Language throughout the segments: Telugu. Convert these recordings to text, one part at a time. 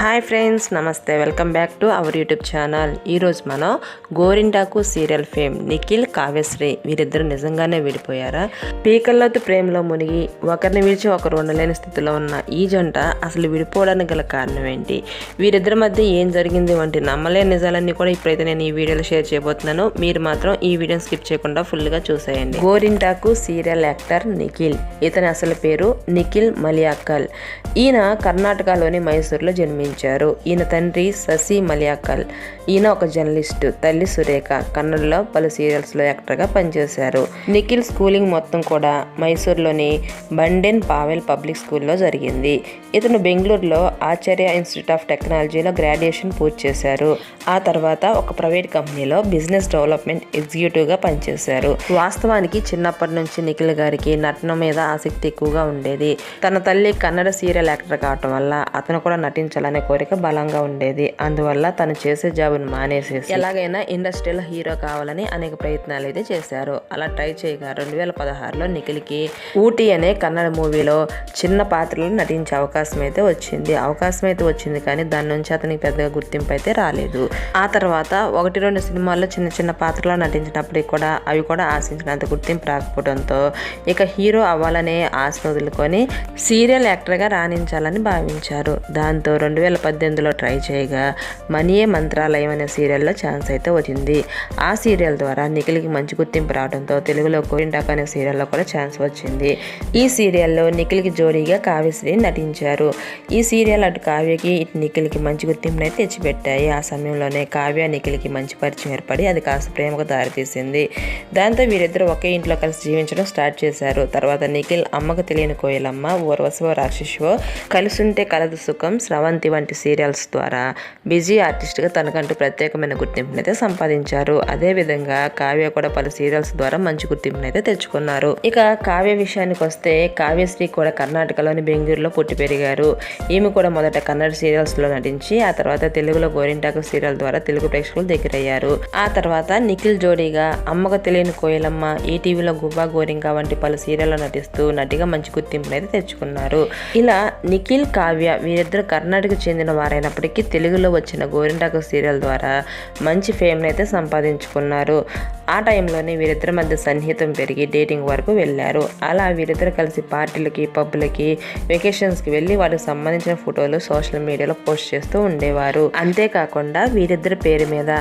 హాయ్ ఫ్రెండ్స్ నమస్తే. Welcome back to our YouTube channel. ఈరోజు మనం గోరింటాకు సీరియల్ ఫేమ్ నిఖిల్ కావ్యశ్రీ వీరిద్దరు నిజంగానే విడిపోయారా? పీకల్లోతు ప్రేమలో మునిగి ఒకరిని విడిచి ఒకరు ఉండలేని స్థితిలో ఉన్న ఈ జంట అసలు విడిపోవడానికి గల కారణం ఏంటి? వీరిద్దరి మధ్య ఏం జరిగింది వంటి నమ్మలేని నిజాలన్నీ కూడా ఇప్పుడైతే నేను ఈ వీడియోలో షేర్ చేయబోతున్నాను. మీరు మాత్రం ఈ వీడియోని స్కిప్ చేయకుండా ఫుల్గా చూసేయండి. గోరింటాకు సీరియల్ యాక్టర్ నిఖిల్. ఇతని అసలు పేరు నిఖిల్ మలియాకల్ ఈయన కర్ణాటకలోని మైసూర్లో జన్మించారు ఈయన తండ్రి శశి మలియాకల్. ఈయన ఒక జర్నలిస్ట్ తల్లి సురేఖ. కన్నడలో పలు సీరియల్స్లో యాక్టర్గా పనిచేశారు. నిఖిల్ స్కూలింగ్ మొత్తం కూడా మైసూర్లోని బండెన్ పావెల్ పబ్లిక్ స్కూల్లో జరిగింది. ఇతను బెంగళూరులో ఆచార్య ఇన్స్టిట్యూట్ ఆఫ్ టెక్నాలజీలో గ్రాడ్యుయేషన్ పూర్తి చేశారు. ఆ తర్వాత ఒక ప్రైవేట్ కంపెనీలో బిజినెస్ డెవలప్మెంట్ ఎగ్జిక్యూటివ్గా పనిచేశారు. వాస్తవానికి చిన్నప్పటి నుంచి నిఖిల్ గారికి నటన మీద ఆసక్తి ఎక్కువగా ఉండేది. తన తల్లి కన్నడ సీరియల్ యాక్టర్ కావటం వల్ల అతను కూడా నటించాలని కోరిక బలంగా ఉండేది. అందువల్ల తను చేసే జాబును మానేసి ఎలాగైనా ఇండస్ట్రీలో హీరో కావాలని అనేక ప్రయత్నాలు అయితే చేశారు. అలా ట్రై చేయగా రెండు వేల పదహారులో నిఖిల్కి ఊటీ అనే కన్నడ మూవీలో చిన్న పాత్రలో నటించే అవకాశం అయితే వచ్చింది. అవకాశం అయితే వచ్చింది కానీ దాని నుంచి అతనికి పెద్దగా గుర్తింపు అయితే రాలేదు. ఆ తర్వాత ఒకటి రెండు సినిమాల్లో చిన్న చిన్న పాత్రలో నటించినప్పటికి కూడా అవి కూడా ఆశించినంత గుర్తింపు రాకపోవడంతో ఇక హీరో అవ్వాలనే ఆశను వదులుకొని సీరియల్ యాక్టర్గా రాణించాలని భావించారు. దాంతో రెండు వేల పద్దెనిమిదిలో ట్రై చేయగా మనీయే మంత్రాలయం అనే సీరియల్లో ఛాన్స్ అయితే వచ్చింది. ఆ సీరియల్ ద్వారా నిఖిల్కి మంచి గుర్తింపు రావడంతో తెలుగులో కోరింటాక్ అనే సీరియల్లో కూడా ఛాన్స్ వచ్చింది. ఈ సీరియల్లో నిఖిల్కి జోడీగా కావ్యశ్రీ నటించారు. ఈ సీరియల్ అటు కావ్యకి ఇటు నిఖిల్కి మంచి గుర్తింపునైతే తెచ్చిపెట్టాయి. ఆ సమయంలోనే కావ్య నిఖిల్కి మంచి పరిచయం ఏర్పడి అది కాస్త ప్రేమకు దారితీసింది. దాంతో వీరిద్దరూ ఒకే ఇంట్లో కలిసి జీవించడం స్టార్ట్ చేశారు. తర్వాత నిఖిల్ అమ్మకు తెలియని కోయిలమ్మ ఊర్వశవో రాక్షసువో కలిసుంటే కలదు సుఖం స్రవంతి వంటి సీరియల్స్ ద్వారా బిజీ ఆర్టిస్ట్గా తనకంటూ ప్రత్యేకమైన గుర్తింపునైతే సంపాదించారు. అదేవిధంగా కావ్య కూడా పలు సీరియల్స్ ద్వారా మంచి గుర్తింపునైతే తెచ్చుకున్నారు. ఇక కావ్య విషయానికి వస్తే కావ్యశ్రీ కూడా కర్ణాటకలోని బెంగళూరులో పుట్టి పెరిగారు. ఈమె కూడా మొదట కన్నడ సీరియల్స్లో నటించి ఆ తర్వాత తెలుగులో గోరింటాకు సీరియల్ ద్వారా తెలుగు ప్రేక్షకులు దగ్గరయ్యారు. ఆ తర్వాత నిఖిల్ జోడీగా అమ్మకు తెలియని కోయలమ్మ ఈటీవీలో గుబ్బా గోరింక వంటి పలు సీరియల్లో నటిస్తూ నటిగా మంచి గుర్తింపునైతే తెచ్చుకున్నారు. ఇలా నిఖిల్ కావ్య వీరిద్దరు కర్ణాటక చెందిన వారైనప్పటికీ తెలుగులో వచ్చిన గోరింటాకు సీరియల్ ద్వారా మంచి ఫేమ్ని అయితే సంపాదించుకున్నారు. ఆ టైంలోనే వీరిద్దరి మధ్య సన్నిహితం పెరిగి డేటింగ్ వరకు వెళ్ళారు. అలా వీరిద్దరు కలిసి పార్టీలకి పబ్బులకి వెకేషన్స్కి వెళ్ళి వాటికి సంబంధించిన ఫోటోలు సోషల్ మీడియాలో పోస్ట్ చేస్తూ ఉండేవారు. అంతేకాకుండా వీరిద్దరి పేరు మీద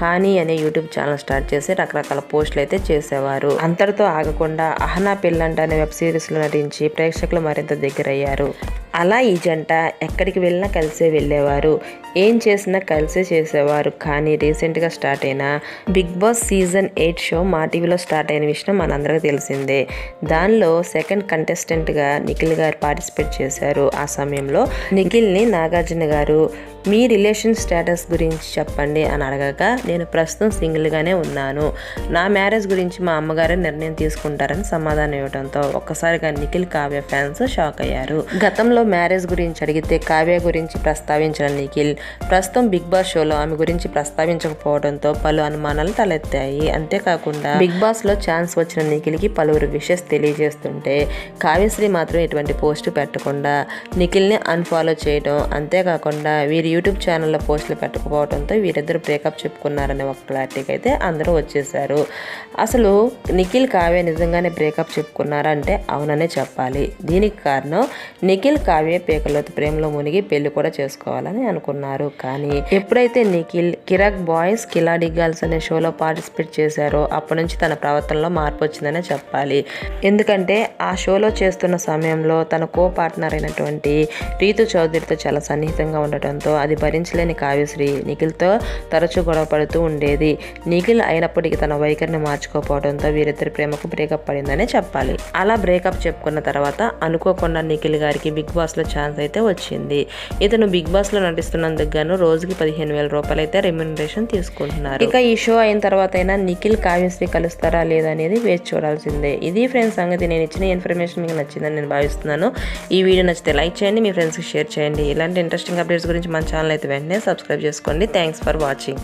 కానీ అనే యూట్యూబ్ ఛానల్ స్టార్ట్ చేసి రకరకాల పోస్టులు అయితే చేసేవారు. అంతటితో ఆగకుండా అహనా పిల్లంట అనే వెబ్ సిరీస్లో నటించి ప్రేక్షకులు మరింత దగ్గరయ్యారు. అలా ఈ జంట ఎక్కడికి వెళ్ళినా కలిసే వెళ్ళేవారు. ఏం చేసినా కలిసే చేసేవారు. కానీ రీసెంట్గా స్టార్ట్ అయిన Bigg Boss season eight show Maa టీవీలో స్టార్ట్ అయిన విషయం మనందరికీ తెలిసిందే. దానిలో సెకండ్ కంటెస్టెంట్గా నిఖిల్ గారు పార్టిసిపేట్ చేశారు. ఆ సమయంలో నిఖిల్ని నాగార్జున గారు మీ రిలేషన్ స్టేటస్ గురించి చెప్పండి అని అడగక నేను ప్రస్తుతం సింగిల్గానే ఉన్నాను. నా మ్యారేజ్ గురించి మా అమ్మగారే నిర్ణయం తీసుకుంటారని సమాధానం ఇవ్వడంతో ఒక్కసారిగా నిఖిల్ కావ్య ఫ్యాన్స్ షాక్ అయ్యారు. గతంలో మ్యారేజ్ గురించి అడిగితే కావ్య గురించి ప్రస్తావించిన నిఖిల్. ప్రస్తుతం బిగ్ బాస్ షోలో ఆమె గురించి ప్రస్తావించకపోవడంతో పలు అనుమానాలు తలెత్తాయి. అంతేకాకుండా బిగ్ బాస్లో ఛాన్స్ వచ్చిన నిఖిల్కి పలువురు విషెస్ తెలియజేస్తుంటే కావ్యశ్రీ మాత్రం ఎటువంటి పోస్ట్ పెట్టకుండా నిఖిల్ని అన్ఫాలో చేయడం అంతేకాకుండా వీరి యూట్యూబ్ ఛానల్లో పోస్టులు పెట్టకపోవడంతో వీరిద్దరు బ్రేకప్ చెప్పుకున్నారనే ఒక క్లారిటీకి అయితే అందరూ వచ్చేసారు అసలు నిఖిల్ కావ్య నిజంగానే బ్రేకప్ చెప్పుకున్నారంటే అవుననే చెప్పాలి. దీనికి కారణం నిఖిల్ కావ్య పేకలతో ప్రేమలో మునిగి పెళ్ళి కూడా చేసుకోవాలని అనుకున్నారు. కానీ ఎప్పుడైతే నిఖిల్ కిరాక్ బాయ్స్ కిలాడి గర్ల్స్ అనే షోలో పార్టిసిపేట్ చేశారో అప్పటి నుంచి తన ప్రవర్తనలో మార్పు వచ్చిందనే చెప్పాలి. ఎందుకంటే ఆ షోలో చేస్తున్న సమయంలో తన కో పార్ట్నర్ అయినటువంటి రీతు చౌదరితో చాలా సన్నిహితంగా ఉండటంతో అది భరించలేని కావ్యశ్రీ నిఖిల్తో తరచూ గొడవ పడుతూ ఉండేది. నిఖిల్ అయినప్పటికీ తన వైఖరిని మార్చుకోపోవడంతో వీరిద్దరి ప్రేమకు బ్రేకప్ పడిందనే చెప్పాలి. అలా బ్రేకప్ చెప్పుకున్న తర్వాత అనుకోకుండా నిఖిల్ గారికి బిగ్ బాస్లో ఛాన్స్ అయితే వచ్చింది. ఇతను బిగ్ బాస్లో నటిస్తున్నందుకు గాను రోజుకి పదిహేను వేల రూపాయలు అయితే రెమ్యునరేషన్ తీసుకుంటున్నారు. ఇక ఈ షో అయిన తర్వాత అయినా నిఖిల్ కావ్యశ్రీ కలుస్తారా లేదా అనేది వేచి చూడాల్సిందే. ఇది ఫ్రెండ్స్ సంగతి. నేను ఇచ్చిన ఇన్ఫర్మేషన్ మీకు నచ్చిందని నేను భావిస్తున్నాను. ఈ వీడియో నచ్చితే లైక్ చేయండి మీ ఫ్రెండ్స్కి షేర్ చేయండి. ఇలాంటి ఇంట్రెస్టింగ్ అప్డేట్స్ గురించి మన ఛానల్ అయితే వెంటనే సబ్స్క్రైబ్ చేసుకోండి. Thanks for watching